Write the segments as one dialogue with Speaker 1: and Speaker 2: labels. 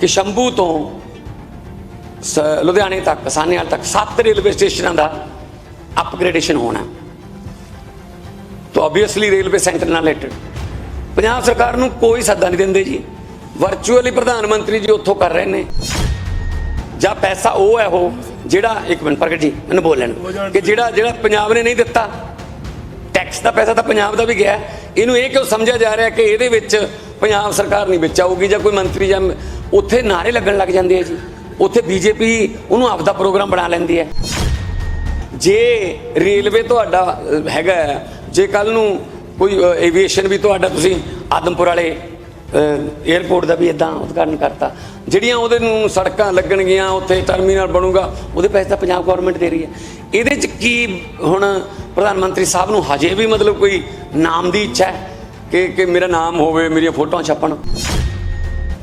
Speaker 1: ਕਿ ਸ਼ੰਭੂ ਤੋਂ ਲੁਧਿਆਣੇ ਤੱਕ ਸਾਨੇਵਾਲ ਤੱਕ ਸੱਤ ਰੇਲਵੇ ਸਟੇਸ਼ਨਾਂ ਦਾ ਅਪਗ੍ਰੇਡੇਸ਼ਨ ਹੋਣਾ ਤਾਂ ਆਬਵੀਅਸਲੀ ਰੇਲਵੇ ਸੈਂਟਰ ਨਾਲ ਰਿਲੇਟਡ ਪੰਜਾਬ ਸਰਕਾਰ ਨੂੰ ਕੋਈ ਸੱਦਾ ਨਹੀਂ ਦਿੰਦੇ ਜੀ ਵਰਚੁਅਲੀ ਪ੍ਰਧਾਨ ਮੰਤਰੀ ਜੀ ਉੱਥੋਂ ਕਰ ਰਹੇ ਨੇ ਜਾਂ ਪੈਸਾ ਉਹ ਹੈ ਉਹ ਜਿਹੜਾ ਇੱਕ ਮਿੰਟ ਪ੍ਰਗਟ ਜੀ ਮੈਨੂੰ ਬੋਲ ਲੈਣ। ਕਿ ਜਿਹੜਾ ਜਿਹੜਾ ਪੰਜਾਬ ਨੇ ਨਹੀਂ ਦਿੱਤਾ ਟੈਕਸ ਦਾ ਪੈਸਾ ਤਾਂ ਪੰਜਾਬ ਦਾ ਵੀ ਗਿਆ। ਇਹਨੂੰ ਇਹ ਕਿਉਂ ਸਮਝਿਆ ਜਾ ਰਿਹਾ ਕਿ ਇਹਦੇ ਵਿੱਚ ਪੰਜਾਬ ਸਰਕਾਰ ਨਹੀਂ ਵਿੱਚ ਆਊਗੀ ਜਾਂ ਕੋਈ ਮੰਤਰੀ ਜਾਂ ਉੱਥੇ ਨਾਰੇ ਲੱਗਣ ਲੱਗ ਜਾਂਦੇ ਆ ਜੀ। ਉੱਥੇ ਬੀਜੇਪੀ ਉਹਨੂੰ ਆਪਦਾ ਪ੍ਰੋਗਰਾਮ ਬਣਾ ਲੈਂਦੀ ਹੈ। ਜੇ ਰੇਲਵੇ ਤੁਹਾਡਾ ਹੈਗਾ ਹੈ, ਜੇ ਕੱਲ ਨੂੰ ਕੋਈ ਐਵੀਏਸ਼ਨ ਵੀ ਤੁਹਾਡਾ ਤੁਸੀਂ ਆਦਮਪੁਰ ਵਾਲੇ 에어ਪੋਰਟ ਦਾ ਵੀ ਇਦਾਂ ਉਦਘਾਟਨ ਕਰਤਾ। ਜਿਹੜੀਆਂ ਉਹਦੇ ਨੂੰ ਸੜਕਾਂ ਲੱਗਣਗੀਆਂ ਉੱਥੇ ਟਰਮੀਨਲ ਬਣੂਗਾ ਉਹਦੇ ਪੈਸੇ ਤਾਂ ਪੰਜਾਬ ਗਵਰਨਮੈਂਟ ਦੇ ਰਹੀ ਹੈ। ਇਹਦੇ ਚ ਕੀ ਹੁਣ ਪ੍ਰਧਾਨ ਮੰਤਰੀ ਸਾਹਿਬ ਨੂੰ ਹਜੇ ਵੀ ਮਤਲਬ ਕੋਈ ਨਾਮ ਦੀ ਇੱਛਾ ਹੈ ਕਿ ਕਿ ਮੇਰਾ ਨਾਮ ਹੋਵੇ ਮੇਰੀਆਂ ਫੋਟੋਆਂ ਛਪਣ?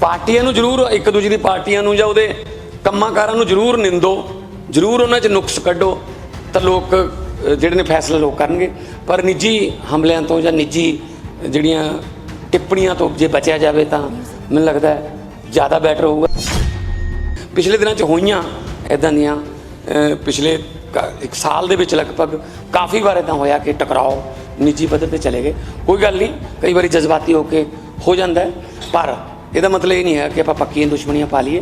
Speaker 1: ਪਾਰਟੀਆਂ ਨੂੰ ਜ਼ਰੂਰ, ਇੱਕ ਦੂਜੇ ਦੀ ਪਾਰਟੀਆਂ ਨੂੰ ਜਾਂ ਉਹਦੇ ਕੰਮਾਂ ਕਾਰਾਂ ਨੂੰ ਜ਼ਰੂਰ ਨਿੰਦੋ, ਜ਼ਰੂਰ ਉਹਨਾਂ 'ਚ ਨੁਕਸ ਕੱਢੋ, ਤਾਂ ਲੋਕ ਜਿਹੜੇ ਨੇ ਫੈਸਲਾ ਲੋਕ ਕਰਨਗੇ। ਪਰ ਨਿੱਜੀ ਹਮਲਿਆਂ ਤੋਂ ਜਾਂ ਨਿੱਜੀ ਜਿਹੜੀਆਂ ਟਿੱਪਣੀਆਂ ਤੋਂ ਜੇ ਬਚਿਆ ਜਾਵੇ ਤਾਂ ਮੈਨੂੰ ਲੱਗਦਾ ਜ਼ਿਆਦਾ ਬੈਟਰ ਹੋਊਗਾ। ਪਿਛਲੇ ਦਿਨਾਂ 'ਚ ਹੋਈਆਂ ਇਦਾਂ ਦੀਆਂ ਪਿਛਲੇ ਕ- ਇੱਕ ਸਾਲ ਦੇ ਵਿੱਚ ਲਗਭਗ ਕਾਫੀ ਵਾਰ ਇਦਾਂ ਹੋਇਆ ਕਿ ਟਕਰਾਓ, ਨਿੱਜੀ ਪੱਧਰ ਤੇ ਚਲੇ ਗਏ। ਕੋਈ ਗੱਲ ਨਹੀਂ, ਕਈ ਵਾਰੀ ਜਜ਼ਬਾਤੀ ਹੋ ਕੇ ਹੋ ਜਾਂਦਾ ਪਰ ਇਹਦਾ ਮਤਲਬ ਇਹ ਨਹੀਂ ਹੈ ਕਿ ਆਪਾਂ ਪੱਕੀਆਂ ਦੁਸ਼ਮਣੀਆਂ ਪਾ ਲਈਏ।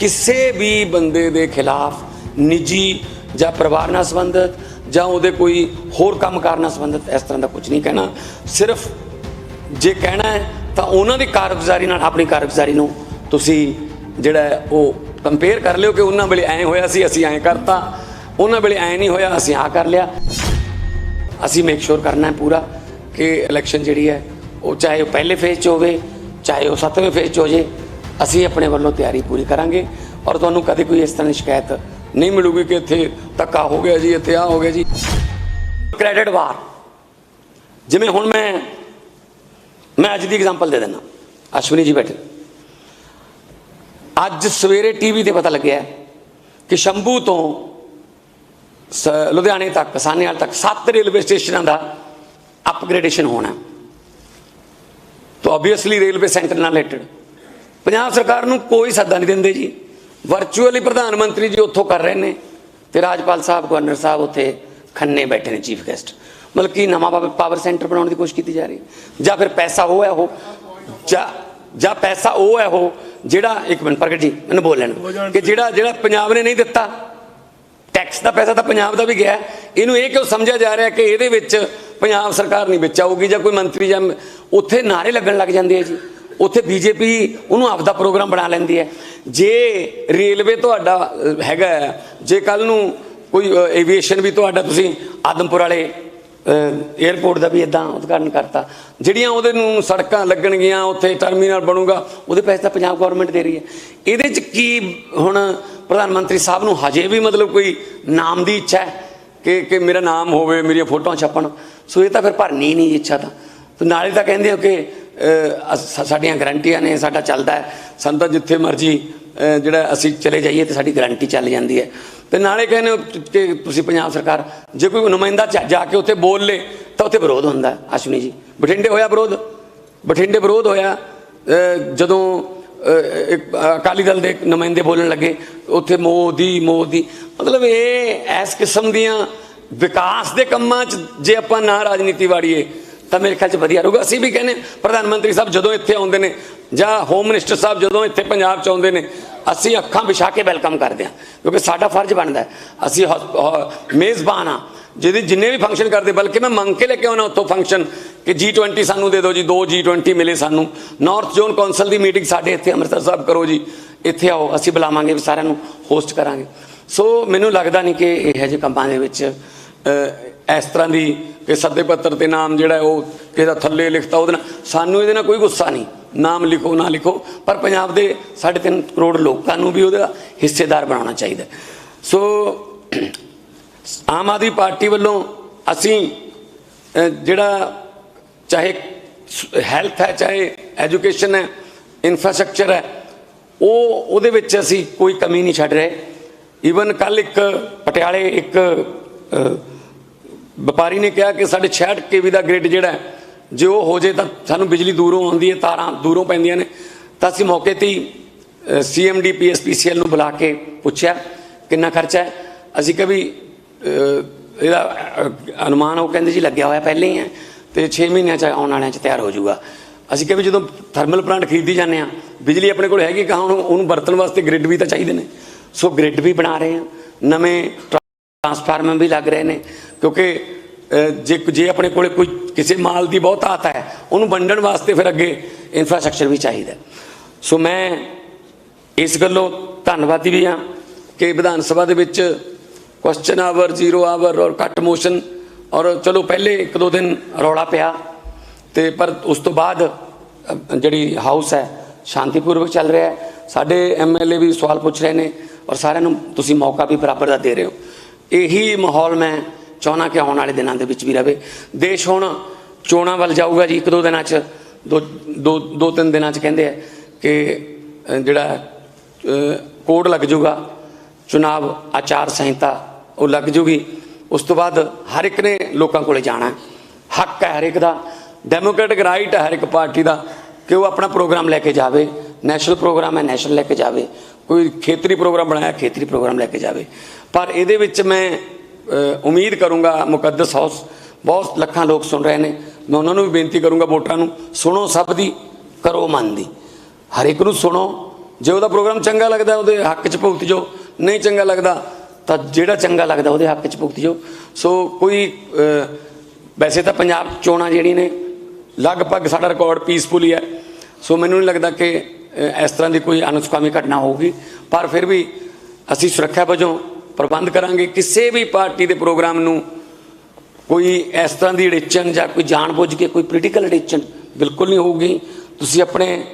Speaker 1: ਕਿਸੇ ਵੀ ਬੰਦੇ ਦੇ ਖਿਲਾਫ ਨਿੱਜੀ ਜਾਂ ਪਰਿਵਾਰ ਨਾਲ ਸੰਬੰਧਿਤ ਜਾਂ ਉਹਦੇ ਕੋਈ ਹੋਰ ਕੰਮਕਾਰ ਨਾਲ ਸੰਬੰਧਿਤ ਇਸ ਤਰ੍ਹਾਂ ਦਾ ਕੁਝ ਨਹੀਂ ਕਹਿਣਾ। ਸਿਰਫ ਜੇ ਕਹਿਣਾ ਹੈ ਤਾਂ ਉਹਨਾਂ ਦੀ ਕਾਰਗੁਜ਼ਾਰੀ ਨਾਲ ਆਪਣੀ ਕਾਰਗੁਜ਼ਾਰੀ ਨੂੰ ਤੁਸੀਂ ਜਿਹੜਾ ਉਹ ਕੰਪੇਅਰ ਕਰ ਲਿਓ ਕਿ ਉਹਨਾਂ ਵੇਲੇ ਐਂ ਹੋਇਆ ਸੀ, ਅਸੀਂ ਐਂ ਕਰਤਾ। ਉਹਨਾਂ ਵੇਲੇ ਐਂ ਨਹੀਂ ਹੋਇਆ, ਅਸੀਂ ਆ ਕਰ ਲਿਆ। ਅਸੀਂ ਮੇਕ ਸ਼ੋਰ ਕਰਨਾ ਹੈ ਪੂਰਾ ਕਿ ਇਲੈਕਸ਼ਨ ਜਿਹੜੀ ਹੈ ਉਹ ਚਾਹੇ ਉਹ ਪਹਿਲੇ ਫੇਜ਼ 'ਚ ਹੋਵੇ ਚਾਹੇ ਉਹ ਸੱਤਵੇਂ ਫੇਜ਼ 'ਚ ਹੋ ਜੇ, ਅਸੀਂ ਆਪਣੇ ਵੱਲੋਂ ਤਿਆਰੀ ਪੂਰੀ ਕਰਾਂਗੇ ਔਰ ਤੁਹਾਨੂੰ ਕਦੇ ਕੋਈ ਇਸ ਤਰ੍ਹਾਂ ਦੀ ਸ਼ਿਕਾਇਤ ਨਹੀਂ ਮਿਲੂਗੀ ਕਿ ਇੱਥੇ ਧੱਕਾ ਹੋ ਗਿਆ ਜੀ, ਇੱਥੇ ਆ ਹੋ ਗਿਆ ਜੀ। ਕ੍ਰੈਡਿਟ ਵਾਰ ਜਿਵੇਂ ਹੁਣ ਮੈਂ ਮੈਂ ਅੱਜ ਦੀ ਐਗਜ਼ਾਮਪਲ ਦੇ ਦਿੰਦਾ। ਅਸ਼ਵਨੀ ਜੀ ਬੈਠੇ। ਅੱਜ ਸਵੇਰੇ ਟੀਵੀ ਤੇ ਪਤਾ ਲੱਗਿਆ ਕਿ ਸ਼ੰਭੂ ਤੋਂ ਸ- ਲੁਧਿਆਣੇ ਤੱਕ ਸਾਨੇਵਾਲ ਤੱਕ ਸੱਤ ਰੇਲਵੇ ਸਟੇਸ਼ਨਾਂ ਦਾ ਅਪਗ੍ਰੇਡੇਸ਼ਨ ਹੋਣਾ ਤਾਂ ਆਬਵੀਅਸਲੀ ਰੇਲਵੇ ਸੈਂਟਰ ਨਾਲ ਰਿਲੇਟਡ ਪੰਜਾਬ ਸਰਕਾਰ ਨੂੰ ਕੋਈ ਸੱਦਾ ਨਹੀਂ ਦਿੰਦੇ ਜੀ। ਵਰਚੁਅਲੀ ਪ੍ਰਧਾਨ ਮੰਤਰੀ ਜੀ ਉੱਥੋਂ ਕਰ ਰਹੇ ਨੇ ਤੇ ਰਾਜਪਾਲ ਸਾਹਿਬ, ਗਵਰਨਰ ਸਾਹਿਬ ਉੱਥੇ ਖੰਨੇ ਬੈਠੇ ਨੇ ਚੀਫ ਗੈਸਟ ਮਤਲਬ ਕਿ ਨਵਾਂ ਪਾਵਰ ਸੈਂਟਰ ਬਣਾਉਣ ਦੀ ਕੋਸ਼ਿਸ਼ ਕੀਤੀ ਜਾ ਰਹੀ ਹੈ। ਜਾਂ ਫਿਰ ਪੈਸਾ ਉਹ ਹੈ ਉਹ। ਜਾਂ ਜਾਂ ਪੈਸਾ ਉਹ ਹੈ ਉਹ ਜਿਹੜਾ, ਇੱਕ ਮਿੰਟ ਪ੍ਰਗਟ ਜੀ, ਮੈਨੂੰ ਬੋਲ ਲੈਣ ਕਿ ਜਿਹੜਾ ਜਿਹੜਾ ਪੰਜਾਬ ਨੇ ਨਹੀਂ ਦਿੱਤਾ। ਟੈਕਸ ਦਾ ਪੈਸਾ ਤਾਂ ਪੰਜਾਬ ਦਾ ਵੀ ਗਿਆ। ਇਹਨੂੰ ਇਹ ਕਿਉਂ ਸਮਝਿਆ ਜਾ ਰਿਹਾ ਕਿ ਇਹਦੇ ਵਿੱਚ ਪੰਜਾਬ ਸਰਕਾਰ ਨਹੀਂ ਵਿੱਚ ਆਊਗੀ ਜਾਂ ਕੋਈ ਮੰਤਰੀ ਜਾਂ ਉੱਥੇ ਨਾਰੇ ਲੱਗਣ ਲੱਗ ਜਾਂਦੇ ਆ ਜੀ। ਉੱਥੇ ਬੀਜੇਪੀ ਉਹਨੂੰ ਆਪਦਾ ਪ੍ਰੋਗਰਾਮ ਬਣਾ ਲੈਂਦੀ ਹੈ। ਜੇ ਰੇਲਵੇ ਤੁਹਾਡਾ ਹੈਗਾ ਹੈ, ਜੇ ਕੱਲ ਨੂੰ ਕੋਈ ਏਵੀਏਸ਼ਨ ਵੀ ਤੁਹਾਡਾ ਤੁਸੀਂ ਆਦਮਪੁਰ ਵਾਲੇ 에어ਪੋਰਟ ਦਾ ਵੀ ਇਦਾਂ ਉਦਘਾਟਨ ਕਰਤਾ ਜਿਹੜੀਆਂ ਉਹਦੇ ਨੂੰ ਸੜਕਾਂ ਲੱਗਣਗੀਆਂ ਉੱਥੇ ਟਰਮੀਨਲ ਬਣੂਗਾ ਉਹਦੇ ਪੈਸੇ ਤਾਂ ਪੰਜਾਬ ਗਵਰਨਮੈਂਟ ਦੇ ਰਹੀ ਹੈ। ਇਹਦੇ ਚ ਕੀ ਹੁਣ ਪ੍ਰਧਾਨ ਮੰਤਰੀ ਸਾਹਿਬ ਨੂੰ ਹਜੇ ਵੀ ਮਤਲਬ ਕੋਈ ਨਾਮ ਦੀ ਇੱਛਾ ਹੈ? ਕਿ ਕਿ ਮੇਰਾ ਨਾਮ ਹੋਵੇ, ਮੇਰੀਆਂ ਫੋਟੋਆਂ ਛਪਣ। ਸੋ ਇਹ ਤਾਂ ਫਿਰ ਭਰਨੀ ਨਹੀਂ ਇੱਛਾ ਤਾਂ। ਤੇ ਨਾਲੇ ਤਾਂ ਕਹਿੰਦੇ ਹੋ ਕਿ ਸਾਡੀਆਂ ਗਰੰਟੀਆਂ ਨੇ, ਸਾਡਾ ਚੱਲਦਾ ਹੈ। ਸਾਨੂੰ ਤਾਂ ਜਿੱਥੇ ਮਰਜ਼ੀ ਜਿਹੜਾ ਅਸੀਂ ਚਲੇ ਜਾਈਏ ਤੇ ਸਾਡੀ ਗਰੰਟੀ ਚੱਲ ਜਾਂਦੀ ਹੈ। ਤੇ ਨਾਲੇ ਕਹਿੰਦੇ ਹੋ ਕਿ ਤੁਸੀਂ ਪੰਜਾਬ ਸਰਕਾਰ, ਜੇ ਕੋਈ ਨੁਮਾਇੰਦਾ ਜਾ- ਜਾ ਕੇ ਉੱਥੇ ਬੋਲ ਲੇ, ਤਾਂ ਉੱਥੇ ਵਿਰੋਧ ਹੁੰਦਾ ਅਸ਼ਵਨੀ ਜੀ। ਬਠਿੰਡੇ ਹੋਇਆ ਵਿਰੋਧ? ਬਠਿੰਡੇ ਵਿਰੋਧ ਹੋਇਆ ਜਦੋਂ ਅਕਾਲੀ ਦਲ ਦੇ ਨੁਮਾਇੰਦੇ ਬੋਲਣ ਲੱਗੇ, ਉੱਥੇ ਮੋਦੀ ਮੋਦੀ। ਮਤਲਬ ਇਹ ਇਸ ਕਿਸਮ ਦੀਆਂ ਵਿਕਾਸ ਦੇ ਕੰਮਾਂ 'ਚ ਜੇ ਆਪਾਂ ਨਾ ਰਾਜਨੀਤੀ ਵਾੜੀਏ, ਤਾਂ ਮੇਰੇ ਖਿਆਲ 'ਚ ਵਧੀਆ ਰਹੂਗਾ। ਅਸੀਂ ਵੀ ਕਹਿੰਦੇ ਪ੍ਰਧਾਨ ਮੰਤਰੀ ਸਾਹਿਬ ਜਦੋਂ ਇੱਥੇ ਆਉਂਦੇ ਨੇ, ਜਾਂ ਹੋਮ ਮਿਨਿਸਟਰ ਸਾਹਿਬ ਜਦੋਂ ਇੱਥੇ ਪੰਜਾਬ 'ਚ ਆਉਂਦੇ ਨੇ, ਅਸੀਂ ਅੱਖਾਂ ਵਿਛਾ ਕੇ ਵੈਲਕਮ ਕਰਦੇ ਹਾਂ, ਕਿਉਂਕਿ ਸਾਡਾ ਫਰਜ਼ ਬਣਦਾ ਅਸੀਂ ਹੌਸ- ਮੇਜ਼ਬਾਨ ਆ ਜਿਹਦੇ ਜਿੰਨੇ ਵੀ ਫੰਕਸ਼ਨ ਕਰਦੇ, ਬਲਕਿ ਮੈਂ ਮੰਗ ਕੇ ਲੈ ਕੇ ਆਉਣਾ ਉੱਥੋਂ ਫੰਕਸ਼ਨ ਕਿ G20 ਸਾਨੂੰ ਦੇ ਦਿਓ ਜੀ, ਦੋ G20 ਮਿਲੇ ਸਾਨੂੰ। ਨਾਰਥ ਜ਼ੋਨ ਕੌਂਸਲ ਦੀ ਮੀਟਿੰਗ ਸਾਡੇ ਇੱਥੇ ਅੰਮ੍ਰਿਤਸਰ ਸਾਹਿਬ ਕਰੋ ਜੀ। ਇੱਥੇ ਆਓ, ਅਸੀਂ ਬੁਲਾਵਾਂਗੇ ਵੀ ਸਾਰਿਆਂ ਨੂੰ ਹੋਸਟ ਕਰਾਂਗੇ। ਸੋ ਮੈਨੂੰ ਲੱਗਦਾ ਨਹੀਂ ਕਿ ਇਹੋ ਜਿਹੇ ਕੰਮਾਂ ਦੇ ਵਿੱਚ ਇਸ ਤਰ੍ਹਾਂ ਦੀ ਕਿ ਸੱਦੇ ਪੱਤਰ ਤੇ ਨਾਮ ਜਿਹੜਾ ਉਹ ਕਿਸੇ ਦਾ ਥੱਲੇ ਲਿਖਤਾ, ਉਹਦੇ ਨਾਲ ਸਾਨੂੰ ਇਹਦੇ ਨਾਲ ਕੋਈ ਗੁੱਸਾ ਨਹੀਂ ਨਾਮ ਲਿਖੋ, ਨਾ ਲਿਖੋ, ਪਰ ਪੰਜਾਬ ਦੇ 3.5 ਕਰੋੜ ਲੋਕਾਂ ਨੂੰ ਵੀ ਉਹਦਾ ਹਿੱਸੇਦਾਰ ਬਣਾਉਣਾ ਚਾਹੀਦਾ। ਸੋ ਆਮ ਆਦਮੀ ਪਾਰਟੀ ਵੱਲੋਂ ਅਸੀਂ ਜਿਹੜਾ ਚਾਹੇ ਹੈਲਥ ਹੈ, ਚਾਹੇ ਐਜੂਕੇਸ਼ਨ ਹੈ ਇਨਫਰਾਸਟ੍ਰਕਚਰ ਹੈ, ਉਹ ਉਹਦੇ ਵਿੱਚ ਅਸੀਂ ਕੋਈ ਕਮੀ ਨਹੀਂ ਛੱਡ ਰਹੇ। ਈਵਨ ਕੱਲ ਇੱਕ ਪਟਿਆਲੇ ਇੱਕ ਵਪਾਰੀ ਨੇ ਕਿਹਾ ਕਿ ਸਾਡੇ 66 ਕੇਵੀ ਦਾ ਗ੍ਰਿਡ ਜਿਹੜਾ ਜੇ ਉਹ ਹੋ ਜੇ ਤਾਂ ਸਾਨੂੰ ਬਿਜਲੀ ਦੂਰੋਂ ਆਉਂਦੀ ਹੈ, ਤਾਰਾਂ ਦੂਰੋਂ ਪੈਂਦੀਆਂ ਨੇ। ਤਾਂ ਅਸੀਂ ਮੌਕੇ ਤੇ ਹੀ ਸੀਐਮਡੀ ਪੀਐਸਪੀਸੀਐਲ ਨੂੰ ਬੁਲਾ ਕੇ ਪੁੱਛਿਆ, ਕਿੰਨਾ ਖਰਚਾ ਹੈ? ਅਸੀਂ ਕਿਹਾ ਵੀ ਇਹਦਾ ਅਨੁਮਾਨ ਉਹ ਕਹਿੰਦੇ ਜੀ ਲੱਗਿਆ ਹੋਇਆ ਪਹਿਲੇ ਹੀ ਹੈ। ਤੇ 6 ਮਹੀਨਿਆਂ ਚ ਆਉਣ ਵਾਲਿਆਂ ਚ ਤਿਆਰ ਹੋ ਜਾਊਗਾ। ਅਸੀਂ ਕਿਹਾ ਵੀ ਜਦੋਂ ਥਰਮਲ ਪਲਾਂਟ ਖਰੀਦੀ ਜਾਂਦੇ ਆ ਬਿਜਲੀ ਆਪਣੇ ਕੋਲ ਹੈਗੀ ਕਹਾਂ ਉਹਨੂੰ ਉਹਨੂੰ ਵਰਤਣ ਵਾਸਤੇ ਗ੍ਰਿਡ ਵੀ ਤਾਂ ਚਾਹੀਦੇ ਨੇ। ਸੋ ਗ੍ਰਿਡ ਵੀ ਬਣਾ ਰਹੇ ਆ ਨਵੇਂ ਟਰਾਂਸਫਾਰਮਰ ਵੀ ਲੱਗ ਰਹੇ ਨੇ। ਕਿਉਂਕਿ ਜੇ ਜੇ ਆਪਣੇ ਕੋਲੇ ਕੋਈ ਕਿਸੇ ਮਾਲ ਦੀ ਬਹੁਤ ਆਤ ਹੈ, ਉਹਨੂੰ ਵੰਡਣ ਵਾਸਤੇ ਫਿਰ ਅੱਗੇ ਇਨਫਰਾਸਟ੍ਰਕਚਰ ਵੀ ਚਾਹੀਦਾ ਸੋ ਮੈਂ ਇਸ ਗੱਲੋਂ ਧੰਨਵਾਦੀ ਵੀ ਹਾਂ ਕਿ ਵਿਧਾਨ ਸਭਾ ਦੇ ਵਿੱਚ ਕੁਐਸਚਨ ਆਵਰ ਜ਼ੀਰੋ ਆਵਰ ਔਰ ਕੱਟ ਮੋਸ਼ਨ ਔਰ ਚਲੋ ਪਹਿਲੇ ਇੱਕ ਦੋ ਦਿਨ ਰੌਲਾ ਪਿਆ ਤੇ ਪਰ ਉਸ ਤੋਂ ਬਾਅਦ ਜਿਹੜੀ ਹਾਊਸ ਹੈ ਸ਼ਾਂਤੀਪੂਰਵਕ ਚੱਲ ਰਿਹਾ ਹੈ। ਸਾਡੇ ਐਮਐਲਏ ਵੀ ਸਵਾਲ ਪੁੱਛ ਰਹੇ ਨੇ ਔਰ ਸਾਰਿਆਂ ਨੂੰ ਤੁਸੀਂ ਮੌਕਾ ਵੀ ਬਰਾਬਰ ਦਾ ਦੇ ਰਹੇ ਹੋ। ਇਹੀ ਮਾਹੌਲ ਮੈਂ ਚਾਹੁੰਦਾ ਕਿ ਆਉਣ ਵਾਲੇ ਦਿਨਾਂ ਦੇ ਵਿੱਚ ਵੀ ਰਵੇ। ਦੇਸ਼ ਹੁਣ ਚੋਣਾਂ ਵੱਲ ਜਾਊਗਾ ਜੀ ਇੱਕ ਦੋ ਦਿਨਾਂ 'ਚ ਦੋ ਦੋ ਦੋ ਤਿੰਨ ਦਿਨਾਂ 'ਚ ਕਹਿੰਦੇ ਆ ਕਿ ਜਿਹੜਾ ਅ, ਕੋਡ ਲੱਗ ਜਾਊਗਾ ਚੁਣਾਵ ਆਚਾਰ ਸੰਹਿਤਾ ਉਹ ਲੱਗ ਜੂਗੀ। ਉਸ ਤੋਂ ਬਾਅਦ ਹਰ ਇੱਕ ਨੇ ਲੋਕਾਂ ਕੋਲੇ ਜਾਣਾ ਹੱਕ ਹੈ ਹਰ ਇੱਕ ਦਾ ਡੈਮੋਕ੍ਰੈਟਿਕ ਰਾਈਟ ਹੈ ਹਰ ਇੱਕ ਪਾਰਟੀ ਦਾ ਕਿ ਉਹ ਆਪਣਾ ਪ੍ਰੋਗਰਾਮ ਲੈ ਕੇ ਜਾਵੇ। ਨੈਸ਼ਨਲ ਪ੍ਰੋਗਰਾਮ ਹੈ ਨੈਸ਼ਨਲ ਲੈ ਕੇ ਜਾਵੇ। ਕੋਈ ਖੇਤਰੀ ਪ੍ਰੋਗਰਾਮ ਬਣਾਇਆ, ਖੇਤਰੀ ਪ੍ਰੋਗਰਾਮ ਲੈ ਕੇ ਜਾਵੇ। ਪਰ ਇਹਦੇ ਵਿੱਚ ਮੈਂ ਉਮੀਦ ਕਰੂੰਗਾ ਮੁਕੱਦਸ ਹਾਊਸ ਬਹੁਤ ਲੱਖਾਂ ਲੋਕ ਸੁਣ ਰਹੇ ਨੇ। ਮੈਂ ਉਹਨਾਂ ਨੂੰ ਵੀ ਬੇਨਤੀ ਕਰੂੰਗਾ ਵੋਟਰਾਂ ਨੂੰ, ਸੁਣੋ ਸਭ ਦੀ, ਕਰੋ ਮਨ ਦੀ। ਹਰ ਇੱਕ ਨੂੰ ਸੁਣੋ। ਜੇ ਉਹਦਾ ਪ੍ਰੋਗਰਾਮ ਚੰਗਾ ਲੱਗਦਾ, ਉਹਦੇ ਹੱਕ 'ਚ ਭੁਗਤ ਜਾਓ ਨਹੀਂ ਚੰਗਾ ਲੱਗਦਾ ਤਾਂ ਜਿਹੜਾ ਚੰਗਾ ਲੱਗਦਾ ਉਹਦੇ ਹੱਕ 'ਚ ਭੁਗਤ ਜਾਓ। ਸੋ ਕੋਈ ਵੈਸੇ ਤਾਂ ਪੰਜਾਬ ਚੋਣਾਂ ਜਿਹੜੀ ਨੇ, ਲਗਭਗ ਸਾਡਾ ਰਿਕਾਰਡ ਪੀਸਫੁਲ ਹੀ ਹੈ। ਸੋ ਮੈਨੂੰ ਨਹੀਂ ਲੱਗਦਾ ਕਿ ਇਸ ਤਰ੍ਹਾਂ ਦੀ ਕੋਈ ਅਨੁਸਕਾਮੀ ਘਟਨਾ ਹੋਊਗੀ। ਪਰ ਫਿਰ ਵੀ ਅਸੀਂ ਸੁਰੱਖਿਆ ਵਜੋਂ ਪ੍ਰਬੰਧ ਕਰਾਂਗੇ। ਕਿਸੇ ਵੀ ਪਾਰਟੀ ਦੇ ਪ੍ਰੋਗਰਾਮ ਨੂੰ ਕੋਈ ਇਸ ਤਰ੍ਹਾਂ ਦੀ ਅੜਿੱਚਣ ਜਾਂ ਕੋਈ ਜਾਣਬੁੱਝ ਕੇ ਕੋਈ ਪੋਲੀਟੀਕਲ ਅੜਿੱਚਣ ਬਿਲਕੁਲ ਨਹੀਂ ਹੋਊਗੀ। ਤੁਸੀਂ ਆਪਣੇ,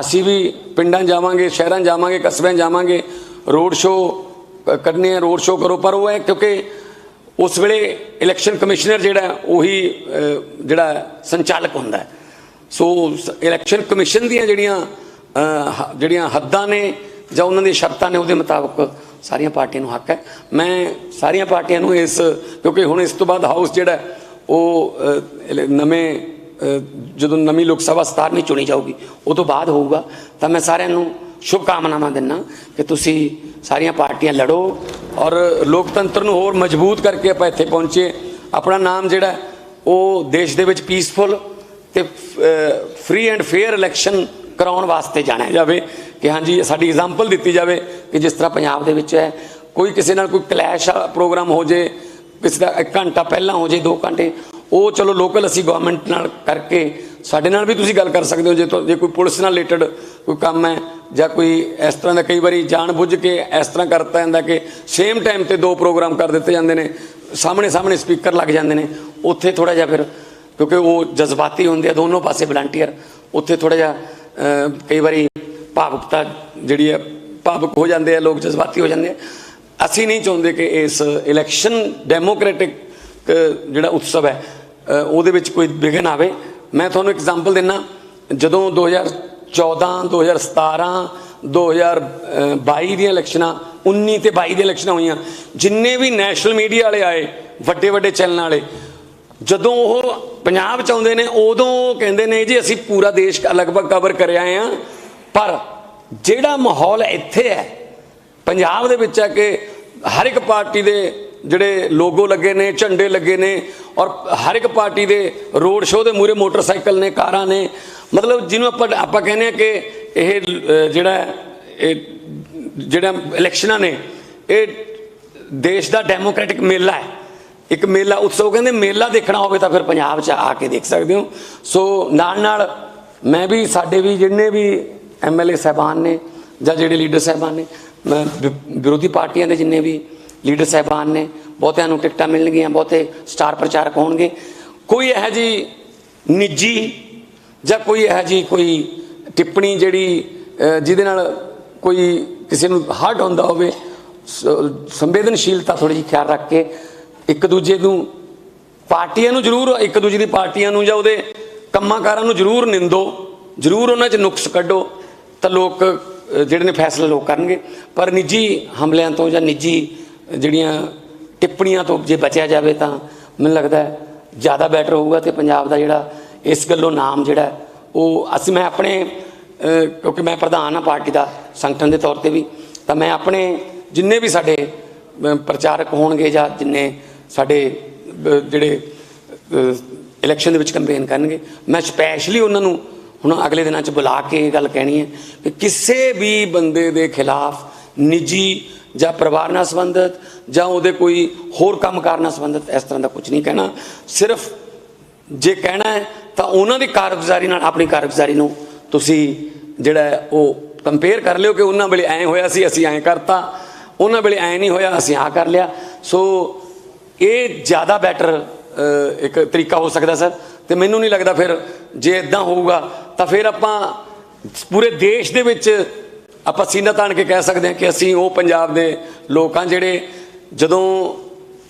Speaker 1: ਅਸੀਂ ਵੀ ਪਿੰਡਾਂ ਜਾਵਾਂਗੇ, ਸ਼ਹਿਰਾਂ ਜਾਵਾਂਗੇ, ਕਸਬਿਆਂ ਜਾਵਾਂਗੇ। ਰੋਡ ਸ਼ੋਅ ਕਰਨੇ ਆ, ਰੋਡ ਸ਼ੋਅ ਕਰੋ, ਪਰ ਉਹ ਹੈ ਕਿਉਂਕਿ ਉਸ ਵੇਲੇ ਇਲੈਕਸ਼ਨ ਕਮਿਸ਼ਨਰ ਜਿਹੜਾ, ਉਹੀ ਜਿਹੜਾ ਸੰਚਾਲਕ ਹੁੰਦਾ ਸੋ ਸ- ਇਲੈਕਸ਼ਨ ਕਮਿਸ਼ਨ ਦੀਆਂ ਜਿਹੜੀਆਂ ਹ- ਜਿਹੜੀਆਂ ਹੱਦਾਂ ਨੇ, ਜਾਂ ਉਹਨਾਂ ਦੀਆਂ ਸ਼ਰਤਾਂ ਨੇ, ਉਹਦੇ ਮੁਤਾਬਕ ਸਾਰੀਆਂ ਪਾਰਟੀਆਂ ਨੂੰ ਹੱਕ ਹੈ। ਮੈਂ ਸਾਰੀਆਂ ਪਾਰਟੀਆਂ ਨੂੰ ਇਸ, ਕਿਉਂਕਿ ਹੁਣ ਇਸ ਤੋਂ ਬਾਅਦ ਹਾਊਸ ਜਿਹੜਾ, ਉਹ ਨਵੇਂ ਜਦੋਂ ਨਵੀਂ ਲੋਕ ਸਭਾ 17ਵੀਂ ਚੁਣੀ ਜਾਊਗੀ, ਉਹ ਤੋਂ ਬਾਅਦ ਹੋਊਗਾ। ਤਾਂ ਮੈਂ ਸਾਰਿਆਂ ਨੂੰ ਸ਼ੁਭ ਕਾਮਨਾਵਾਂ ਦਿੰਦਾ ਕਿ ਤੁਸੀਂ ਸਾਰੀਆਂ ਪਾਰਟੀਆਂ ਲੜੋ ਔਰ ਲੋਕਤੰਤਰ ਨੂੰ ਹੋਰ ਮਜ਼ਬੂਤ ਕਰਕੇ ਆਪਾਂ ਇੱਥੇ ਪਹੁੰਚੇ। ਆਪਣਾ ਨਾਮ ਜਿਹੜਾ, ਉਹ ਦੇਸ਼ ਦੇ ਵਿੱਚ ਪੀਸਫੁਲ ਤੇ ਫ੍ਰੀ ਐਂਡ ਫੇਅਰ ਇਲੈਕਸ਼ਨ ਕਰਾਉਣ ਵਾਸਤੇ ਜਾਣਿਆ ਜਾਵੇ ਕਿ ਹਾਂਜੀ, ਸਾਡੀ ਐਗਜ਼ਾਮਪਲ ਦਿੱਤੀ ਜਾਵੇ ਕਿ ਜਿਸ ਤਰ੍ਹਾਂ ਪੰਜਾਬ ਦੇ ਵਿੱਚ ਹੈ। ਕੋਈ ਕਿਸੇ ਨਾਲ ਕੋਈ ਕਲੈਸ਼ ਪ੍ਰੋਗਰਾਮ ਹੋ ਜੇ, ਕਿਸੇ ਦਾ 1 ਘੰਟਾ ਪਹਿਲਾਂ ਹੋ ਜੇ 2 ਘੰਟੇ, ਉਹ ਚਲੋ ਲੋਕਲ ਅਸੀਂ ਗਵਰਨਮੈਂਟ ਨਾਲ ਕਰਕੇ ਸਾਡੇ ਨਾਲ ਵੀ ਤੁਸੀਂ ਗੱਲ ਕਰ ਸਕਦੇ ਹੋ, ਜੇ ਜੇ ਕੋਈ ਪੁਲਿਸ ਨਾਲ ਰਿਲੇਟਡ ਕੋਈ ਕੰਮ ਹੈ, ਜਾਂ ਕੋਈ ਇਸ ਤਰ੍ਹਾਂ ਦਾ ਕਈ ਵਾਰੀ ਜਾਣ ਬੁੱਝ ਕੇ ਇਸ ਤਰ੍ਹਾਂ ਕਰਤਾ ਜਾਂਦਾ ਕਿ ਸੇਮ ਟਾਈਮ ਤੇ ਦੋ ਪ੍ਰੋਗਰਾਮ ਕਰ ਦਿੱਤੇ ਜਾਂਦੇ ਨੇ, ਸਾਹਮਣੇ ਸਾਹਮਣੇ ਸਪੀਕਰ ਲੱਗ ਜਾਂਦੇ ਨੇ, ਉੱਥੇ ਥੋੜਾ ਜਿਹਾ ਫਿਰ, ਕਿਉਂਕਿ ਉਹ ਜਜ਼ਬਾਤੀ ਹੁੰਦੇ ਆ ਦੋਨੋਂ ਪਾਸੇ ਵਲੰਟੀਅਰ ਉੱਥੇ ਥੋੜਾ ਜਿਹਾ ਕਈ ਵਾਰੀ ਭਾਵੁਕਤਾ ਜਿਹੜੀ ਹੈ ਭਾਵੁਕ ਹੋ ਜਾਂਦੇ ਆ, ਲੋਕ ਜਜ਼ਬਾਤੀ ਹੋ ਜਾਂਦੇ ਆ। ਅਸੀਂ ਨਹੀਂ ਚਾਹੁੰਦੇ ਕਿ ਇਸ ਇਲੈਕਸ਼ਨ ਡੈਮੋਕ੍ਰੈਟਿਕ ਜਿਹੜਾ ਉਤਸਵ ਹੈ ਉਹਦੇ ਵਿੱਚ ਕੋਈ ਵਿਘਨ ਆਵੇ। ਮੈਂ ਤੁਹਾਨੂੰ ਐਗਜ਼ਾਮਪਲ ਦਿੰਨਾ। ਜਦੋਂ 2014 2017 2022 ਦੀਆਂ ਇਲੈਕਸ਼ਨਾਂ 19 ਤੇ 22 ਦੀਆਂ ਇਲੈਕਸ਼ਨਾਂ ਹੋਈਆਂ, ਜਿੰਨੇ ਵੀ ਨੈਸ਼ਨਲ ਮੀਡੀਆ ਵਾਲੇ ਆਏ ਵੱਡੇ ਵੱਡੇ ਚੈਨਲਾਂ ਵਾਲੇ, ਜਦੋਂ ਉਹ ਪੰਜਾਬ ਚ ਆਉਂਦੇ ਨੇ, ਉਦੋਂ ਕਹਿੰਦੇ ਨੇ ਜੀ, ਅਸੀਂ ਪੂਰਾ ਦੇਸ਼ ਲਗਭਗ ਕਵਰ ਕਰ ਆਏ ਆ। ਪਰ ਜਿਹੜਾ ਮਾਹੌਲ ਇੱਥੇ ਹੈ, ਪੰਜਾਬ ਦੇ ਵਿੱਚ ਹੈ ਕਿ ਹਰ ਇੱਕ ਪਾਰਟੀ ਦੇ ਜਿਹੜੇ ਲੋਗੋ ਲੱਗੇ ਨੇ, ਝੰਡੇ ਲੱਗੇ ਨੇ ਔਰ ਹਰ ਇੱਕ ਪਾਰਟੀ ਦੇ ਰੋਡ ਸ਼ੋਅ ਦੇ ਮੂਰੇ ਮੋਟਰਸਾਈਕਲ ਨੇ, ਕਾਰਾਂ ਨੇ। ਮਤਲਬ ਜਿਹਨੂੰ ਆਪਾਂ ਆਪਾਂ ਕਹਿੰਦੇ ਆ ਕਿ ਇਹ ਜਿਹੜਾ ਇਹ ਜਿਹੜਾ ਇਲੈਕਸ਼ਨਾਂ ਨੇ, ਇਹ ਦੇਸ਼ ਦਾ ਡੈਮੋਕ੍ਰੈਟਿਕ ਮੇਲਾ ਹੈ। ਇੱਕ ਮੇਲਾ ਉਤਸਵ ਕਹਿੰਦੇ ਮੇਲਾ ਦੇਖਣਾ ਹੋਵੇ ਤਾਂ ਫਿਰ ਪੰਜਾਬ 'ਚ ਆ ਕੇ ਦੇਖ ਸਕਦੇ ਹੋ। ਸੋ ਨਾਲ ਨਾਲ ਮੈਂ ਵੀ, ਸਾਡੇ ਵੀ ਜਿੰਨੇ ਵੀ ਐਮਐਲਏ ਸਾਹਿਬਾਨ ਨੇ ਜਾਂ ਜਿਹੜੇ ਲੀਡਰ ਸਾਹਿਬਾਨ ਨੇ, ਮੈਂ ਵਿਰੋਧੀ ਪਾਰਟੀਆਂ ਦੇ ਜਿੰਨੇ ਵੀ ਲੀਡਰ ਸਾਹਿਬਾਨ ਨੇ, ਬਹੁਤਿਆਂ ਨੂੰ ਟਿਕਟਾਂ ਮਿਲਣਗੀਆਂ, ਬਹੁਤੇ ਸਟਾਰ ਪ੍ਰਚਾਰਕ ਹੋਣਗੇ। ਕੋਈ ਇਹੋ ਜੀ ਨਿੱਜੀ ਜਾਂ ਕੋਈ ਇਹੋ ਜੀ ਕੋਈ ਟਿੱਪਣੀ ਜਿਹੜੀ ਜਿਹਦੇ ਨਾਲ ਕੋਈ ਕਿਸੇ ਨੂੰ ਹਰਟ ਹੁੰਦਾ ਹੋਵੇ, ਸ- ਸੰਵੇਦਨਸ਼ੀਲਤਾ ਥੋੜੀ ਜਿਹੀ ਖਿਆਲ ਰੱਖ ਕੇ ਇੱਕ ਦੂਜੇ ਨੂੰ, ਪਾਰਟੀਆਂ ਨੂੰ ਜ਼ਰੂਰ, ਇੱਕ ਦੂਜੇ ਦੀ ਪਾਰਟੀਆਂ ਨੂੰ ਜਾਂ ਉਹਦੇ ਕੰਮਾਂ ਕਾਰਾਂ ਨੂੰ ਜ਼ਰੂਰ ਨਿੰਦੋ, ਜ਼ਰੂਰ ਉਹਨਾਂ 'ਚ ਨੁਕਸ ਕੱਢੋ, ਤਾਂ ਲੋਕ ਜਿਹੜੇ ਨੇ ਫੈਸਲਾ ਲੋਕ ਕਰਨਗੇ। ਪਰ ਨਿੱਜੀ ਹਮਲਿਆਂ ਤੋਂ ਜਾਂ ਨਿੱਜੀ ਜਿਹੜੀਆਂ ਟਿੱਪਣੀਆਂ ਤੋਂ ਜੇ ਬਚਿਆ ਜਾਵੇ ਤਾਂ ਮੈਨੂੰ ਲੱਗਦਾ ਜ਼ਿਆਦਾ ਬੈਟਰ ਹੋਊਗਾ ਤੇ ਪੰਜਾਬ ਦਾ ਜਿਹੜਾ ਇਸ ਗੱਲੋਂ ਨਾਮ ਜਿਹੜਾ ਉਹ ਅਸੀਂ ਮੈਂ ਆਪਣੇ ਕਿਉਂਕਿ ਮੈਂ ਪ੍ਰਧਾਨ ਆ ਪਾਰਟੀ ਦਾ ਸੰਗਠਨ ਦੇ ਤੌਰ ਤੇ ਵੀ, ਤਾਂ ਮੈਂ ਆਪਣੇ ਜਿੰਨੇ ਵੀ ਸਾਡੇ ਪ੍ਰਚਾਰਕ ਹੋਣਗੇ ਜਾਂ ਜਿੰਨੇ ਸਾਡੇ ਜਿਹੜੇ ਇਲੈਕਸ਼ਨ ਦੇ ਵਿੱਚ ਕੰਪੇਨ ਕਰਨਗੇ, ਮੈਂ ਸਪੈਸ਼ਲੀ ਉਹਨਾਂ ਨੂੰ ਹੁਣ ਅਗਲੇ ਦਿਨਾਂ 'ਚ ਬੁਲਾ ਕੇ ਇਹ ਗੱਲ ਕਹਿਣੀ ਹੈ ਕਿ ਕਿਸੇ ਵੀ ਬੰਦੇ ਦੇ ਖਿਲਾਫ ਨਿੱਜੀ ਜਾਂ ਪਰਿਵਾਰ ਨਾਲ ਸੰਬੰਧਿਤ, ਜਾਂ ਉਹਦੇ ਕੋਈ ਹੋਰ ਕੰਮਕਾਰ ਨਾਲ ਸੰਬੰਧਿਤ, ਇਸ ਤਰ੍ਹਾਂ ਦਾ ਕੁਝ ਨਹੀਂ ਕਹਿਣਾ। ਸਿਰਫ ਜੇ ਕਹਿਣਾ ਹੈ, ਤਾਂ ਉਹਨਾਂ ਦੀ ਕਾਰਗੁਜ਼ਾਰੀ ਨਾਲ, ਆਪਣੀ ਕਾਰਗੁਜ਼ਾਰੀ ਨੂੰ ਤੁਸੀਂ ਜਿਹੜਾ ਉਹ ਕੰਪੇਅਰ ਕਰ ਲਿਓ ਕਿ ਉਹਨਾਂ ਵੇਲੇ ਐਂ ਹੋਇਆ ਸੀ, ਅਸੀਂ ਐਂ ਕਰਤਾ। ਉਹਨਾਂ ਵੇਲੇ ਐਂ ਨਹੀਂ ਹੋਇਆ, ਅਸੀਂ ਆ ਕਰ ਲਿਆ। ਸੋ ਇਹ ਜ਼ਿਆਦਾ ਬੈਟਰ ਇੱਕ ਤਰੀਕਾ ਹੋ ਸਕਦਾ ਸਰ। ਤੇ ਮੈਨੂੰ ਨਹੀਂ ਲੱਗਦਾ ਫਿਰ ਜੇ ਇਦਾਂ ਹੋਊਗਾ, ਤਾਂ ਫਿਰ ਆਪਾਂ ਪੂਰੇ ਦੇਸ਼ ਦੇ ਵਿੱਚ ਆਪਾਂ ਸੀਨਾ ਤਾਣ ਕੇ ਕਹਿ ਸਕਦੇ ਹਾਂ ਕਿ ਅਸੀਂ ਉਹ ਪੰਜਾਬ ਦੇ ਲੋਕ ਲੋਕਾਂ ਜਿਹੜੇ ਜਦੋਂ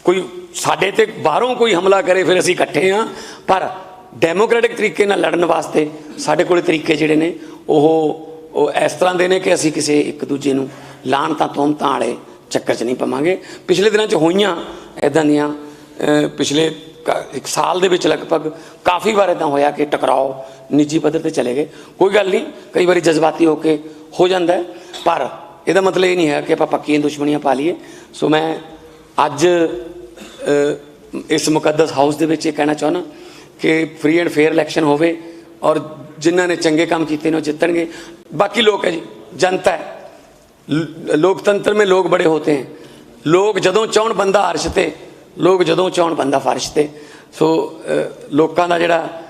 Speaker 1: ਕੋਈ ਸਾਡੇ ਤੇ ਬਾਹਰੋਂ ਕੋਈ ਹਮਲਾ ਕਰੇ, ਫਿਰ ਅਸੀਂ ਇਕੱਠੇ ਹਾਂ। ਪਰ ਡੈਮੋਕ੍ਰੈਟਿਕ ਤਰੀਕੇ ਨਾਲ ਲੜਨ ਵਾਸਤੇ ਸਾਡੇ ਕੋਲੇ ਤਰੀਕੇ ਜਿਹੜੇ ਨੇ, ਉਹ ਉਹ ਇਸ ਤਰ੍ਹਾਂ ਦੇ ਨੇ ਕਿ ਅਸੀਂ ਕਿਸੇ ਇੱਕ ਦੂਜੇ ਨੂੰ ਲਾਣ ਤਾਂ ਤੋਮਤਾਂ ਵਾਲੇ ਚੱਕਰ 'ਚ ਨਹੀਂ ਪਵਾਂਗੇ। ਪਿਛਲੇ ਦਿਨਾਂ 'ਚ ਹੋਈਆਂ ਇਦਾਂ ਦੀਆਂ ਪਿਛਲੇ ਕ- ਇੱਕ ਸਾਲ ਦੇ ਵਿੱਚ ਲਗਭਗ ਕਾਫੀ ਵਾਰ ਇਦਾਂ ਹੋਇਆ ਕਿ ਟਕਰਾਓ, ਨਿੱਜੀ ਪੱਧਰ ਤੇ ਚਲੇ ਗਏ। ਕੋਈ ਗੱਲ ਨਹੀਂ, ਕਈ ਵਾਰੀ ਜਜ਼ਬਾਤੀ ਹੋ ਕੇ ਹੋ ਜਾਂਦਾ ਹੈ। ਪਰ ਇਹਦਾ ਮਤਲਬ ਇਹ ਨਹੀਂ ਹੈ ਕਿ ਆਪਾਂ ਪੱਕੀਆਂ ਦੁਸ਼ਮਣੀਆਂ ਪਾ ਲਈਏ। ਸੋ ਮੈਂ ਅੱਜ ਇਸ ਮੁਕੱਦਸ ਹਾਊਸ ਦੇ ਵਿੱਚ ਇਹ ਕਹਿਣਾ ਚਾਹੁੰਦਾ ਕਿ ਫ੍ਰੀ ਐਂਡ ਫੇਅਰ ਇਲੈਕਸ਼ਨ ਹੋਵੇ ਔਰ ਜਿਨ੍ਹਾਂ ਨੇ ਚੰਗੇ ਕੰਮ ਕੀਤੇ ਨੇ ਉਹ ਜਿੱਤਣਗੇ। ਬਾਕੀ ਲੋਕ ਹੈ ਜੀ, ਜਨਤਾ ਹੈ। ਲੋਕਤੰਤਰ में ਲੋਕ ਬੜੇ ਹੋਤੇ ਹੈ। ਲੋਕ ਜਦੋਂ ਚਾਹਣ ਬੰਦਾ ਅਰਸ਼ ਤੇ, ਲੋਕ ਜਦੋਂ ਚਾਹਣ ਬੰਦਾ ਫਰਸ਼ ਤੇ। ਸੋ ਲੋਕਾਂ ਦਾ ਜਿਹੜਾ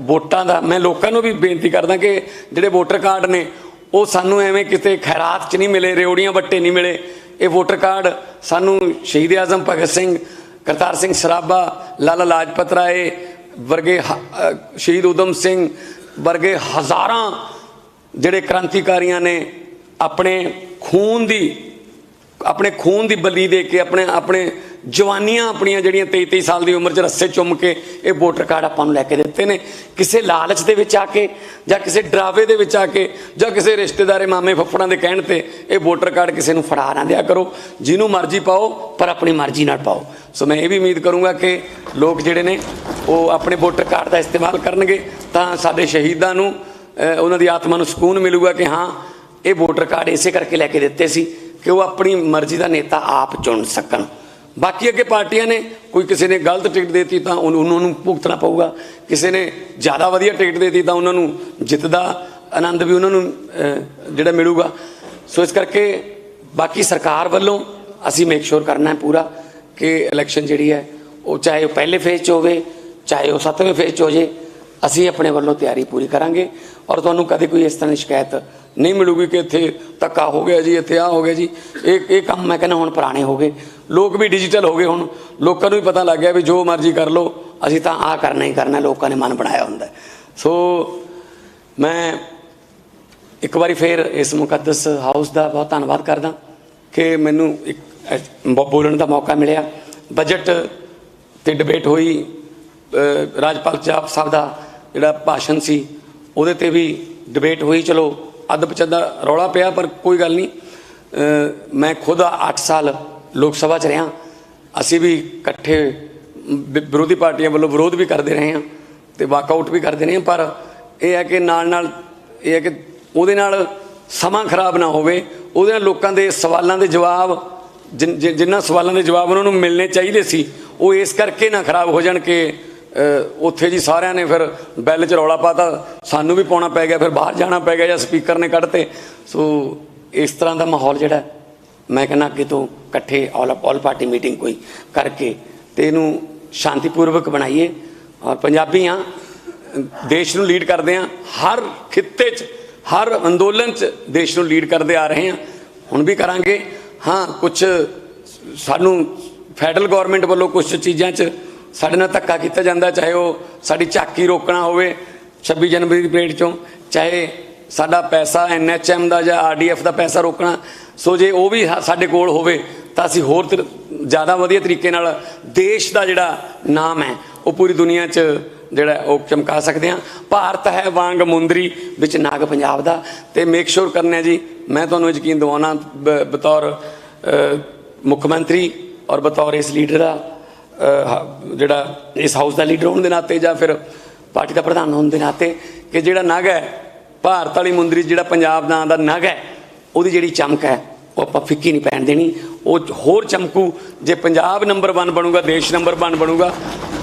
Speaker 1: ਵੋਟਾਂ ਦਾ, ਮੈਂ ਲੋਕਾਂ ਨੂੰ ਵੀ ਬੇਨਤੀ ਕਰਦਾ ਕਿ ਜਿਹੜੇ ਵੋਟਰ ਕਾਰਡ ਨੇ ਉਹ ਸਾਨੂੰ ਐਵੇਂ ਕਿਤੇ ਖੈਰਾਤ 'ਚ ਨਹੀਂ ਮਿਲੇ ਰਿਓੜੀਆਂ ਵੱਟੇ ਨਹੀਂ ਮਿਲੇ। ਇਹ ਵੋਟਰ ਕਾਰਡ ਸਾਨੂੰ ਸ਼ਹੀਦ ਆਜ਼ਮ ਭਗਤ ਸਿੰਘ, ਕਰਤਾਰ ਸਿੰਘ ਸਰਾਭਾ, ਲਾਲਾ ਲਾਜਪਤ ਰਾਏ ਵਰਗੇ ਹ- ਸ਼ਹੀਦ ਉਦਮ ਸਿੰਘ ਵਰਗੇ ਹਜ਼ਾਰਾਂ ਜਿਹੜੇ ਕ੍ਰਾਂਤੀਕਾਰੀਆਂ ਨੇ ਆਪਣੇ ਖੂਨ ਦੀ, ਆਪਣੇ ਖੂਨ ਦੀ ਬਲੀ ਦੇ ਕੇ ਆਪਣੇ ਆਪਣੇ ਜਵਾਨੀਆਂ ਆਪਣੀਆਂ ਜਿਹੜੀਆਂ 23 23 ਸਾਲ ਦੀ ਉਮਰ 'ਚ ਰੱਸੇ ਚੁੰਮ ਕੇ ਇਹ ਵੋਟਰ ਕਾਰਡ ਆਪਾਂ ਨੂੰ ਲੈ ਕੇ ਦਿੱਤੇ ਨੇ। ਕਿਸੇ ਲਾਲਚ ਦੇ ਵਿੱਚ ਆ ਕੇ ਜਾਂ ਕਿਸੇ ਡਰਾਵੇ ਦੇ ਵਿੱਚ ਆ ਕੇ ਜਾਂ ਕਿਸੇ ਰਿਸ਼ਤੇਦਾਰੇ ਮਾਮੇ ਫੱਫੜਾਂ ਦੇ ਕਹਿਣ ਤੇ ਇਹ ਵੋਟਰ ਕਾਰਡ ਕਿਸੇ ਨੂੰ ਫੜਾ ਨਾ ਦਿਆ ਕਰੋ। ਜਿਹਨੂੰ ਮਰਜ਼ੀ ਪਾਓ, ਪਰ ਆਪਣੀ ਮਰਜ਼ੀ ਨਾਲ ਪਾਓ। ਸੋ ਮੈਂ ਇਹ ਵੀ ਉਮੀਦ ਕਰੂੰਗਾ ਕਿ ਲੋਕ ਜਿਹੜੇ ਨੇ ਉਹ ਆਪਣੇ ਵੋਟਰ ਕਾਰਡ ਦਾ ਇਸਤੇਮਾਲ ਕਰਨਗੇ ਤਾਂ ਸਾਡੇ ਸ਼ਹੀਦਾਂ ਨੂੰ ਉਹਨਾਂ ਦੀ ਆਤਮਾ ਨੂੰ ਸਕੂਨ ਮਿਲੂਗਾ ਕਿ ਹਾਂ, ਇਹ ਵੋਟਰ ਕਾਰਡ ਇਸੇ ਕਰਕੇ ਲੈ ਕੇ ਦਿੱਤੇ ਸੀ ਕਿ ਉਹ ਆਪਣੀ ਮਰਜ਼ੀ ਦਾ ਨੇਤਾ ਆਪ ਚੁਣ ਸਕਣ। ਬਾਕੀ ਅੱਗੇ ਪਾਰਟੀਆਂ ਨੇ, ਕੋਈ ਕਿਸੇ ਨੇ ਗਲਤ ਟਿਕਟ ਦੇਤੀ ਤਾਂ ਉਹਨਾਂ ਨੂੰ ਭੁਗਤਣਾ ਪਊਗਾ। ਕਿਸੇ ਨੇ ਜ਼ਿਆਦਾ ਵਧੀਆ ਟਿਕਟ ਦੇਤੀ ਤਾਂ ਉਹਨਾਂ ਨੂੰ ਜਿੱਤ ਦਾ ਆਨੰਦ ਵੀ ਉਹਨਾਂ ਨੂੰ ਜਿਹੜਾ ਮਿਲੂਗਾ। ਸੋ ਇਸ ਕਰਕੇ ਬਾਕੀ ਸਰਕਾਰ ਵੱਲੋਂ ਅਸੀਂ ਮੇਕ ਸ਼ੋਰ ਕਰਨਾ ਹੈ ਪੂਰਾ ਕਿ ਇਲੈਕਸ਼ਨ ਜਿਹੜੀ ਹੈ, ਉਹ ਚਾਹੇ ਉਹ ਪਹਿਲੇ ਫੇਜ਼ 'ਚ ਹੋਵੇ, ਚਾਹੇ ਉਹ ਸੱਤਵੇਂ ਫੇਜ਼ 'ਚ ਹੋ ਜੇ, ਅਸੀਂ ਆਪਣੇ ਵੱਲੋਂ ਤਿਆਰੀ ਪੂਰੀ ਕਰਾਂਗੇ। ਔਰ ਤੁਹਾਨੂੰ ਕਦੇ ਕੋਈ ਇਸ ਤਰ੍ਹਾਂ ਦੀ ਸ਼ਿਕਾਇਤ ਨਹੀਂ ਮਿਲੂਗੀ ਕਿ ਇੱਥੇ ਧੱਕਾ ਹੋ ਗਿਆ ਜੀ, ਇੱਥੇ ਆ ਹੋ ਗਿਆ ਜੀ। ਇਹ ਇਹ ਕੰਮ ਮੈਂ ਕਹਿੰਦਾ ਹੁਣ ਪੁਰਾਣੇ ਹੋ ਗਏ। ਲੋਕ ਵੀ ਡਿਜੀਟਲ ਹੋ ਗਏ ਹੁਣ। ਲੋਕਾਂ ਨੂੰ ਵੀ ਪਤਾ ਲੱਗ ਗਿਆ ਵੀ ਜੋ ਮਰਜ਼ੀ ਕਰ ਲਓ, ਅਸੀਂ ਤਾਂ ਆ ਕਰਨਾ ਹੀ ਕਰਨਾ, ਲੋਕਾਂ ਨੇ ਮਨ ਬਣਾਇਆ ਹੁੰਦਾ। ਸੋ ਮੈਂ ਇੱਕ ਵਾਰੀ ਫੇਰ ਇਸ ਮੁਕੱਦਸ ਹਾਊਸ ਦਾ ਬਹੁਤ ਧੰਨਵਾਦ ਕਰਦਾ ਕਿ ਮੈਨੂੰ ਇੱਕ ਬੋਲਣ ਦਾ ਮੌਕਾ ਮਿਲਿਆ। ਬਜਟ ਤੇ ਡਿਬੇਟ ਹੋਈ ਰਾਜਪਾਲ ਚਾਪ ਸਾਹਿਬ ਦਾ ਜਿਹੜਾ ਭਾਸ਼ਣ ਸੀ, ਉਹਦੇ ਤੇ ਵੀ ਡਿਬੇਟ ਹੋਈ। ਚਲੋ ਅੱਧ ਪਚੱਦਾ ਰੌਲਾ ਪਿਆ, ਪਰ ਕੋਈ ਗੱਲ ਨਹੀਂ। ਮੈਂ ਖੁਦ 8 ਸਾਲ ਲੋਕ ਸਭਾ 'ਚ ਰਿਹਾ ਅਸੀਂ ਵੀ ਇਕੱਠੇ ਵਿਰੋਧੀ ਪਾਰਟੀਆਂ ਵੱਲੋਂ ਵਿਰੋਧ ਵੀ ਕਰਦੇ ਰਹੇ ਹਾਂ ਤੇ ਵਾਕਆਊਟ ਵੀ ਕਰਦੇ ਰਹੇ ਹਾਂ, ਪਰ ਇਹ ਹੈ ਕਿ ਨਾਲ ਨਾਲ ਇਹ ਹੈ ਕਿ ਉਹਦੇ ਨਾਲ ਸਮਾਂ ਖਰਾਬ ਨਾ ਹੋਵੇ। ਉਹਦੇ ਨਾਲ ਲੋਕਾਂ ਦੇ ਸਵਾਲਾਂ ਦੇ ਜਵਾਬ, ਜਿਨ- ਜਿਨ੍ਹਾਂ ਸਵਾਲਾਂ ਦੇ ਜਵਾਬ ਉਹਨਾਂ ਨੂੰ ਮਿਲਣੇ ਚਾਹੀਦੇ ਸੀ, ਉਹ ਇਸ ਕਰਕੇ ਨਾ ਖਰਾਬ ਹੋ ਜਾਣ ਕਿ ਉੱਥੇ ਜੀ ਸਾਰਿਆਂ ਨੇ ਫਿਰ ਬੈਲ 'ਚ ਰੌਲਾ ਪਾਤਾ। ਸਾਨੂੰ ਵੀ ਪਾਉਣਾ ਪੈ ਗਿਆ, ਫਿਰ ਬਾਹਰ ਜਾਣਾ ਪੈ ਗਿਆ ਜਾਂ ਸਪੀਕਰ ਨੇ ਕੱਢਤੇ। ਸੋ ਇਸ ਤਰ੍ਹਾਂ ਦਾ ਮਾਹੌਲ ਜਿਹੜਾ ਮੈਂ ਕਹਿੰਦਾ ਕਿਤੋਂ ਇਕੱਠੇ ਆਲ ਆਲ ਪਾਰਟੀ ਮੀਟਿੰਗ ਕੋਈ ਕਰਕੇ ਤੇ ਇਹਨੂੰ ਸ਼ਾਂਤੀਪੂਰਵਕ ਬਣਾਈਏ। ਔਰ ਪੰਜਾਬੀ ਹਾਂ, ਦੇਸ਼ ਨੂੰ ਲੀਡ ਕਰਦੇ ਹਾਂ, ਹਰ ਖਿੱਤੇ 'ਚ, ਹਰ ਅੰਦੋਲਨ 'ਚ ਦੇਸ਼ ਨੂੰ ਲੀਡ ਕਰਦੇ ਆ ਰਹੇ ਹਾਂ। ਹੁਣ ਵੀ ਕਰਾਂਗੇ। ਹਾਂ ਕੁਝ ਸਾਨੂੰ ਫੈਡਰਲ ਗਵਰਨਮੈਂਟ ਵੱਲੋਂ ਕੁਝ ਚੀਜ਼ਾਂ 'ਚ ਸਾਡੇ ਨਾਲ ਧੱਕਾ ਕੀਤਾ ਜਾਂਦਾ, ਚਾਹੇ ਉਹ ਸਾਡੀ ਝਾਕੀ ਰੋਕਣਾ ਹੋਵੇ 26 ਜਨਵਰੀ ਦੀ ਪਰੇਡ 'ਚੋਂ, ਚਾਹੇ ਸਾਡਾ ਪੈਸਾ ਐਨਐਚਐਮ ਦਾ ਜਾਂ ਆਰਡੀਐਫ ਦਾ ਪੈਸਾ ਰੋਕਣਾ ਸੋ ਜੇ ਉਹ ਵੀ ਹਾ- ਸਾਡੇ ਕੋਲ ਹੋਵੇ, ਤਾਂ ਅਸੀਂ ਹੋਰ ਤਰ- ਜ਼ਿਆਦਾ ਵਧੀਆ ਤਰੀਕੇ ਨਾਲ ਦੇਸ਼ ਦਾ ਜਿਹੜਾ ਨਾਮ ਹੈ, ਉਹ ਪੂਰੀ ਦੁਨੀਆ 'ਚ ਜਿਹੜਾ ਉਹ ਚਮਕਾ ਸਕਦੇ ਹਾਂ। ਭਾਰਤ ਹੈ ਵਾਂਗ ਮੁੰਦਰੀ, ਵਿੱਚ ਨਾਗ ਪੰਜਾਬ ਦਾ। ਤੇ ਮੇਕ ਸ਼ੋਰ ਕਰਨਾ ਜੀ, ਮੈਂ ਤੁਹਾਨੂੰ ਯਕੀਨ ਦਿਵਾਉਣਾ, ਬ- ਬਤੌਰ ਮੁੱਖ ਮੰਤਰੀ ਔਰ ਬਤੌਰ ਇਸ ਲੀਡਰ ਦਾ ਜਿਹੜਾ ਇਸ ਹਾਊਸ ਦਾ ਲੀਡਰ ਹੋਣ ਦੇ ਨਾਤੇ ਜਾਂ ਫਿਰ ਪਾਰਟੀ ਦਾ ਪ੍ਰਧਾਨ ਹੋਣ ਦੇ ਨਾਤੇ ਕਿ ਜਿਹੜਾ ਨਗ ਹੈ, ਭਾਰਤ ਵਾਲੀ ਮੁੰਦਰੀ 'ਚ ਜਿਹੜਾ ਪੰਜਾਬ ਨਾਂ ਦਾ ਨਗ ਹੈ ਉਹਦੀ ਜਿਹੜੀ ਚਮਕ ਹੈ, ਉਹ ਆਪਾਂ ਫਿੱਕੀ ਨਹੀਂ ਪੈਣ ਦੇਣੀ। ਉਹ ਹੋਰ ਚਮਕੂ, ਜੇ ਪੰਜਾਬ ਨੰਬਰ 1 ਬਣੂਗਾ, ਦੇਸ਼ ਨੰਬਰ 1 ਬਣੂਗਾ,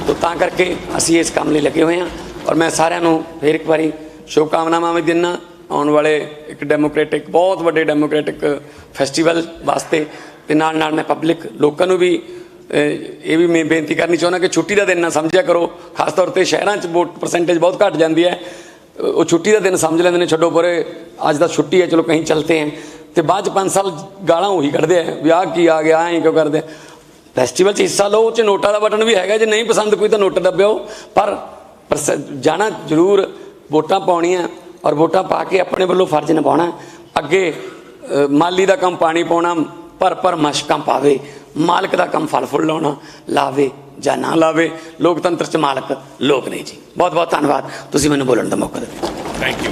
Speaker 1: ਤਾਂ ਤਾਂ ਕਰਕੇ ਅਸੀਂ ਇਸ ਕੰਮ ਲਈ ਲੱਗੇ ਹੋਏ ਹਾਂ। ਔਰ ਮੈਂ ਸਾਰਿਆਂ ਨੂੰ ਫੇਰ ਇੱਕ ਵਾਰੀ ਸ਼ੁਭਕਾਮਨਾਵਾਂ ਵੀ ਦਿੰਦਾ ਆਉਣ ਵਾਲੇ ਇੱਕ ਡੈਮੋਕ੍ਰੈਟਿਕ ਬਹੁਤ ਵੱਡੇ ਡੈਮੋਕ੍ਰੈਟਿਕ ਫੈਸਟੀਵਲ ਵਾਸਤੇ। ਤੇ ਨਾਲ ਨਾਲ ਮੈਂ ਪਬਲਿਕ ਲੋਕਾਂ ਨੂੰ ਵੀ ਇਹ ਵੀ ਮੈਂ ਬੇਨਤੀ ਕਰਨੀ ਚਾਹੁੰਦਾ ਕਿ ਛੁੱਟੀ ਦਾ ਦਿਨ ਨਾ ਸਮਝਿਆ ਕਰੋ। ਖਾਸ ਤੌਰ ਤੇ ਸ਼ਹਿਰਾਂ 'ਚ ਵੋਟ ਪਰਸੈਂਟੇਜ ਬਹੁਤ ਘਟ ਜਾਂਦੀ ਹੈ। ਉਹ ਛੁੱਟੀ ਦਾ ਦਿਨ ਸਮਝ ਲੈਂਦੇ ਨੇ, ਛੱਡੋ ਪਰੇ, ਅੱਜ ਦਾ ਛੁੱਟੀ ਹੈ, ਚਲੋ ਕਹੀਂ ਚਲਤੇ ਹੈ। ਤੇ ਬਾਅਦ ਚ 5 ਸਾਲ ਗਾਲਾਂ ਉਹੀ ਕੱਢਦੇ ਆ ਵਿਆਹ ਕੀ ਆ ਗਿਆ, ਐਂ ਕਿਉਂ ਕਰਦੇ ਫੈਸਟੀਵਲ 'ਚ ਹਿੱਸਾ ਲਓ, ਉਹ 'ਚ ਨੋਟਾਂ ਦਾ ਬਟਨ ਵੀ ਹੈਗਾ, ਜੇ ਨਹੀਂ ਪਸੰਦ ਕੋਈ ਤਾਂ ਨੋਟ ਦੱਬਿਓ। ਪਰ ਜਾਣਾ ਜ਼ਰੂਰ, ਵੋਟਾਂ ਪਾਉਣੀਆਂ, ਔਰ ਵੋਟਾਂ ਪਾ ਕੇ ਆਪਣੇ ਵੱਲੋਂ ਫਰਜ਼ ਨਿਭਾਉਣਾ। ਅੱਗੇ ਮਾਲੀ ਦਾ ਕੰਮ ਪਾਣੀ ਪਾਉਣਾ ਪਰ ਪਰ ਮਸ਼ਕਾਂ ਪਾਵੇ। ਮਾਲਕ ਦਾ ਕੰਮ ਫਲ ਫੁੱਲ ਲਾਉਣਾ, ਲਾਵੇ ਜਾਂ ਨਾ ਲਾਵੇ, ਲੋਕਤੰਤਰ 'ਚ ਮਾਲਕ ਲੋਕ ਨੇ ਜੀ। ਬਹੁਤ ਬਹੁਤ ਧੰਨਵਾਦ। ਤੁਸੀਂ ਮੈਨੂੰ ਬੋਲਣ ਦਾ ਮੌਕਾ ਦਿੱਤਾ।
Speaker 2: Thank you